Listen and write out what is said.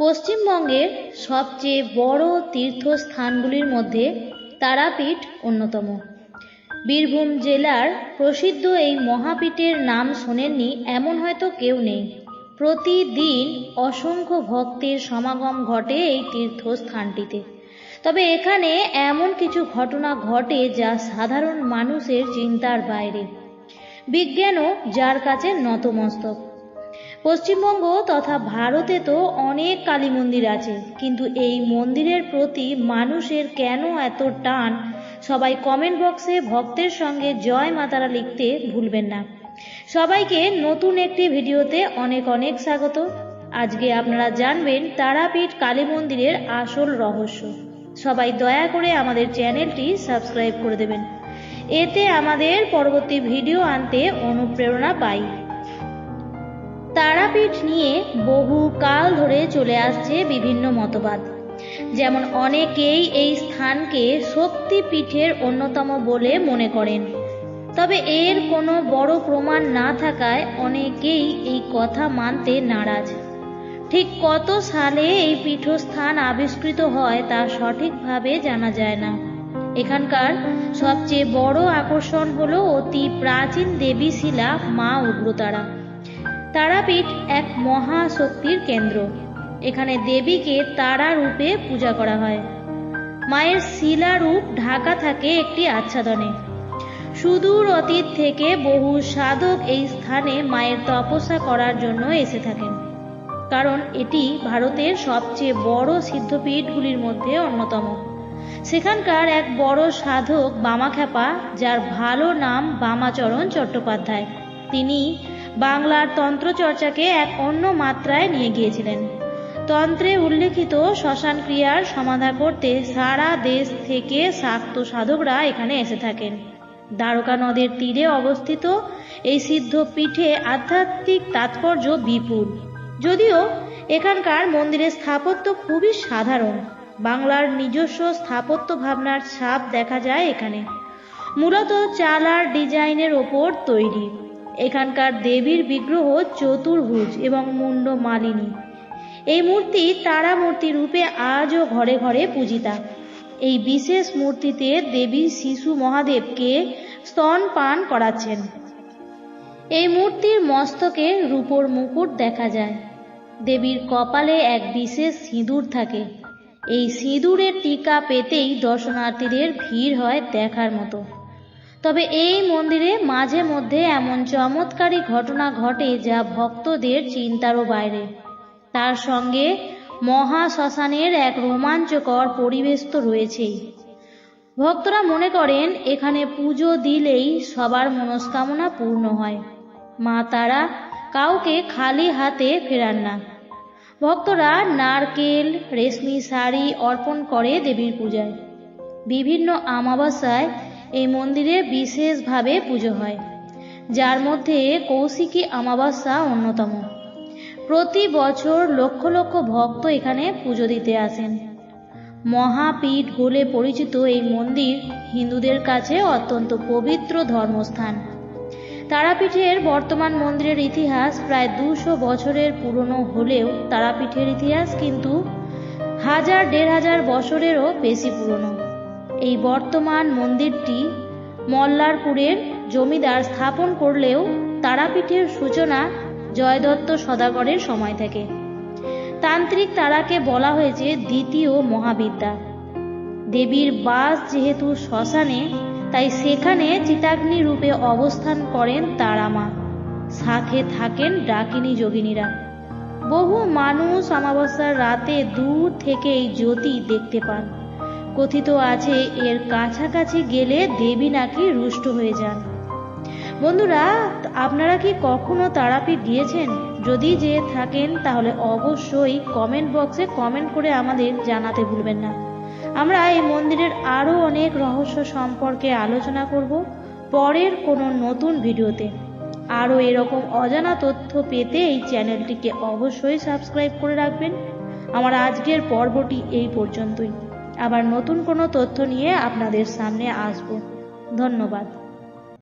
পশ্চিমবঙ্গের সবচেয়ে বড় তীর্থস্থানগুলির মধ্যে তারাপীঠ অন্যতম। বীরভূম জেলার প্রসিদ্ধ এই মহাপীঠের নাম শোনেননি এমন হয়তো কেউ নেই। প্রতিদিন অসংখ্য ভক্তের সমাগম ঘটে এই তীর্থস্থানটিতে। তবে এখানে এমন কিছু ঘটনা ঘটে যা সাধারণ মানুষের চিন্তার বাইরে। বিজ্ঞানও যার কাছে নতমস্তক পশ্চিমবঙ্গ তথা ভারতে তো অনেক কালী মন্দির আছে, কিন্তু এই মন্দিরের প্রতি মানুষের কেন এত টান? সবাই কমেন্ট বক্সে ভক্তের সঙ্গে জয় মাতারা লিখতে ভুলবেন না। সবাইকে নতুন একটি ভিডিওতে অনেক অনেক স্বাগত। আজকে আপনারা জানবেন তারাপীঠ কালী মন্দিরের আসল রহস্য। সবাই দয়া করে আমাদের চ্যানেলটি সাবস্ক্রাইব করে দেবেন। এতে আমাদের পরবর্তী ভিডিও আনতে অনুপ্রেরণা পাই। তারাপীঠ নিয়ে বহু কাল ধরে চলে আসছে বিভিন্ন মতবাদ। যেমন অনেকেই এই স্থানকে শক্তিপীঠের অন্যতম বলে মনে করেন। তবে এর কোনো বড় প্রমাণ না থাকায় অনেকেই এই কথা মানতে নারাজ। ঠিক কত সালে এই পীঠস্থান আবিষ্কৃত হয় তা সঠিকভাবে জানা যায় না। এখানকার সবচেয়ে বড় আকর্ষণ হল অতি প্রাচীন দেবী শিলা মা উগ্রতারা। তারাপীঠ এক মহাশক্তির কেন্দ্র। এখানে দেবীকে তারা রূপে পূজা করা হয়। মায়ের শিলা রূপ ঢাকা থাকে একটি আচ্ছাদনে। সুদূর অতীত থেকে বহু সাধক এই স্থানে মায়ের তপস্যা করার জন্য এসে থাকেন। কারণ এটি ভারতের সবচেয়ে বড় সিদ্ধপীঠগুলির মধ্যে অন্যতম। সেখানকার এক বড় সাধক বামাখ্যাপা, যার ভালো নাম বামাচরণ চট্টোপাধ্যায়। তিনি বাংলার তন্ত্রচর্চাকে এক অন্য মাত্রায় নিয়ে গিয়েছিলেন। তন্ত্রে উল্লেখিত শ্মশান ক্রিয়ার সমাধা করতে সারা দেশ থেকে শাক্ত সাধকরা এখানে এসে থাকেন। দ্বারকা নদের তীরে অবস্থিত এই সিদ্ধ পীঠে আধ্যাত্মিক তাৎপর্য বিপুল। যদিও এখানকার মন্দিরের স্থাপত্য খুবই সাধারণ। বাংলার নিজস্ব স্থাপত্য ভাবনার ছাপ দেখা যায় এখানে। মূলত চালার ডিজাইনের ওপর তৈরি। এখানকার দেবীর বিগ্রহ চতুর্ভুজ এবং মুন্ড মালিনী। এই মূর্তি তারা মূর্তি রূপে আজও ঘরে ঘরে পূজিতা। এই বিশেষ মূর্তিতে দেবী শিশু মহাদেবকে স্তন পান করাচ্ছেন। এই মূর্তির মস্তকে রূপোর মুকুট দেখা যায়। দেবীর কপালে এক বিশেষ সিঁদুর থাকে। এই সিঁদুরের টিকা পেতেই দর্শনার্থীদের ভিড় হয় দেখার মতো। তবে এই মন্দিরে মাঝে মধ্যে এমন চমৎকারী ঘটনা ঘটে যা ভক্তদের চিন্তারও বাইরে। তার সঙ্গে মহা শ্মশানের এক রোমাঞ্চকর পরিবেশ তো রয়েছেই। ভক্তরা মনে করেন, এখানে পুজো দিলেই সবার মনস্কামনা পূর্ণ হয়। মা তারা কাউকে খালি হাতে ফেরান না। ভক্তরা নারকেল, রেশমি শাড়ি অর্পণ করে দেবীর পূজায়। বিভিন্ন আমাবস্যায় এই মন্দিরে বিশেষভাবে পুজো হয়, যার মধ্যে কৌশিকী আমাবস্যা অন্যতম। প্রতি বছর লক্ষ লক্ষ ভক্ত এখানে পুজো দিতে আসেন। মহাপীঠ বলে পরিচিত এই মন্দির হিন্দুদের কাছে অত্যন্ত পবিত্র ধর্মস্থান। তারাপীঠের বর্তমান মন্দিরের ইতিহাস প্রায় দুশো বছরের পুরনো হলেও তারাপীঠের ইতিহাস কিন্তু হাজার দেড় হাজার বছরেরও বেশি পুরনো। এই বর্তমান মন্দিরটি মল্লারপুরের জমিদার স্থাপন করলেও তারাপীঠের সূচনা জয়দত্ত সদাগরের সময় থেকে। তান্ত্রিক তারাকে বলা হয়েছে দ্বিতীয় মহাবিদ্যা। দেবীর বাস যেহেতু শ্মশানে, তাই সেখানে চিতাগ্নি রূপে অবস্থান করেন তারামা সাথে থাকেন ডাকিনী যোগিনীরা। বহু মানুষ অমাবস্যার রাতে দূর থেকে এই জ্যোতি দেখতে পান। কথিত আছে, এর কাছাকাছি গেলে দেবী নাকি রুষ্ট হয়ে যান। বন্ধুরা, আপনারা কি কখনো তারাপীঠ গিয়েছেন? যদি যেয়ে থাকেন, তাহলে অবশ্যই কমেন্ট বক্সে কমেন্ট করে আমাদের জানাতে ভুলবেন না। আমরা এই মন্দিরের আরও অনেক রহস্য সম্পর্কে আলোচনা করব পরের কোনো নতুন ভিডিওতে। আরও এরকম অজানা তথ্য পেতে এই চ্যানেলটিকে অবশ্যই সাবস্ক্রাইব করে রাখবেন। আমার আজকের পর্বটি এই পর্যন্তই। আবার নতুন কোনো তথ্য নিয়ে আপনাদের সামনে আসব। ধন্যবাদ।